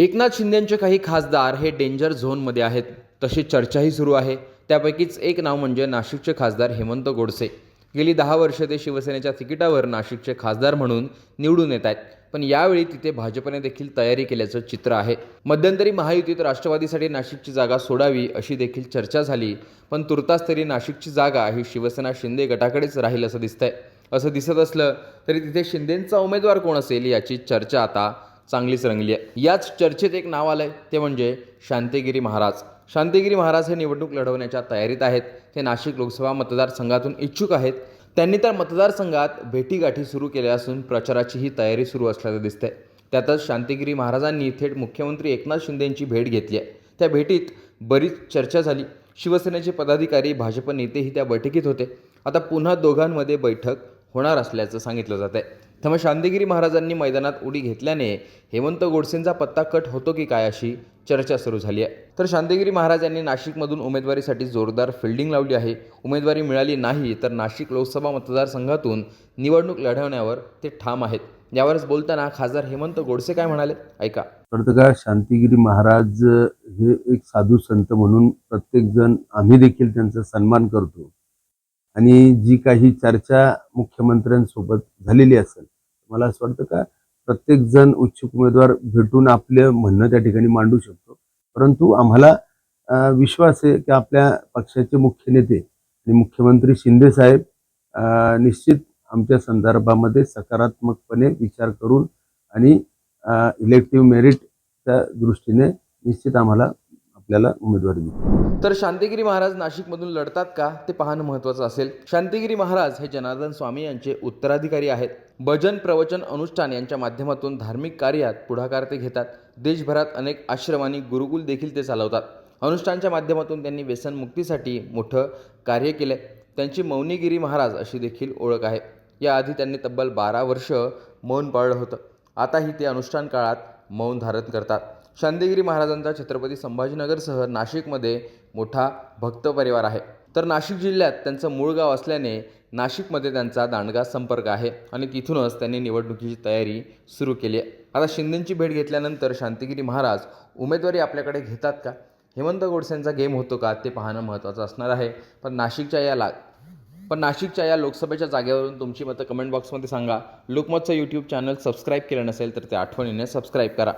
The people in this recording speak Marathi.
एकनाथ शिंदेंचे काही खासदार हे डेंजर झोनमध्ये आहेत. तशी चर्चाही सुरू आहे. त्यापैकीच एक नाव म्हणजे नाशिकचे खासदार हेमंत गोडसे. गेली दहा वर्ष ते शिवसेनेच्या तिकिटावर नाशिकचे खासदार म्हणून निवडून येत आहेत. पण यावेळी तिथे भाजपने देखील तयारी केल्याचं चित्र आहे. मध्यंतरी महायुतीत राष्ट्रवादीसाठी नाशिकची जागा सोडावी अशी देखील चर्चा झाली. पण तुर्तास तरी नाशिकची जागा ही शिवसेना शिंदे गटाकडेच राहील असं दिसतंय. असं दिसत असलं तरी तिथे शिंदेंचा उमेदवार कोण असेल याची चर्चा आता चांगलीच रंगली आहे. याच चर्चेत एक नाव आहे ते म्हणजे शांतिगिरी महाराज. शांतिगिरी महाराज हे निवडणूक लढवण्याच्या तयारीत आहेत. ते नाशिक लोकसभा मतदारसंघातून इच्छुक आहेत. त्यांनी तर मतदारसंघात भेटीगाठी सुरू केल्या असून प्रचाराचीही तयारी सुरू असल्याचं दिसतंय. त्यातच शांतिगिरी महाराजांनी थेट मुख्यमंत्री एकनाथ शिंदेंची भेट घेतली आहे. त्या भेटीत बरीच चर्चा झाली. शिवसेनेचे पदाधिकारी भाजप नेतेही त्या बैठकीत होते. आता पुन्हा दोघांमध्ये बैठक होणार असल्याचं सांगितलं जात आहे त्यामुळे शांतिगिरी महाराजांनी मैदानात उडी घेतल्याने हेमंत गोडसेंचा पत्ता कट होतो की काय अशी चर्चा सुरू झाली आहे. तर शांतिगिरी महाराज यांनी नाशिकमधून उमेदवारीसाठी जोरदार फिल्डिंग लावली आहे. उमेदवारी मिळाली नाही तर नाशिक लोकसभा मतदारसंघातून निवडणूक लढवण्यावर ते ठाम आहेत. यावरच बोलताना खासदार हेमंत गोडसे काय म्हणाले? ऐका. कळतं का शांतिगिरी महाराज हे एक साधू संत म्हणून प्रत्येक जण आम्ही देखील त्यांचा सन्मान करतो. आणि जी काही चर्चा मुख्यमंत्र्यांसोबत झालेली असेल मला असं वाटतं का प्रत्येक जण उच्छुक उमेदवार भेटून आपलं म्हणणं त्या ठिकाणी मांडू शकतो. परंतु आम्हाला विश्वास आहे की आपल्या पक्षाचे मुख्य नेते आणि मुख्यमंत्री शिंदे साहेब निश्चित आमच्या संदर्भामध्ये सकारात्मकपणे विचार करून आणि इलेक्टिव्ह मेरिटच्या दृष्टीने निश्चित आम्हाला आपल्याला उमेदवारी तर शांतिगिरी महाराज नाशिकमधून लढतात का? ते पाहणं महत्त्वाचं असेल. शांतिगिरी महाराज हे जनार्दन स्वामी यांचे उत्तराधिकारी आहेत. भजन प्रवचन अनुष्ठान यांच्या माध्यमातून धार्मिक कार्यात पुढाकार ते घेतात. देशभरात अनेक आश्रम आणि गुरुकुल देखील ते चालवतात. अनुष्ठानच्या माध्यमातून त्यांनी व्यसनमुक्तीसाठी मोठं कार्य केलं त्यांची मौनीगिरी महाराज अशी देखील ओळख आहे. याआधी त्यांनी तब्बल बारा वर्ष मौन पाळलं होतं. आताही ते अनुष्ठान काळात मौन धारण करतात. शांतिगिरी महाराजांचा छत्रपती संभाजीनगरसह नाशिकमध्ये मोठा भक्त परिवार आहे. तर नाशिक जिल्ह्यात त्यांचं मूळ गाव असल्याने नाशिकमध्ये त्यांचा दांडगा संपर्क आहे आणि तिथूनच त्यांनी निवडणुकीची तयारी सुरू केली आहे. आता शिंदेंची भेट घेतल्यानंतर शांतिगिरी महाराज उमेदवारी आपल्याकडे घेतात का? हेमंत गोडसेंचा गेम होतो का? ते पाहणं महत्त्वाचं असणार आहे. पण नाशिकच्या या ला पण नाशिकच्या या लोकसभेच्या जागेवरून तुमची मतं कमेंट बॉक्समध्ये सांगा. लोकमतचं यूट्यूब चॅनल सबस्क्राईब केलं नसेल तर ते आठवणीने सबस्क्राईब करा.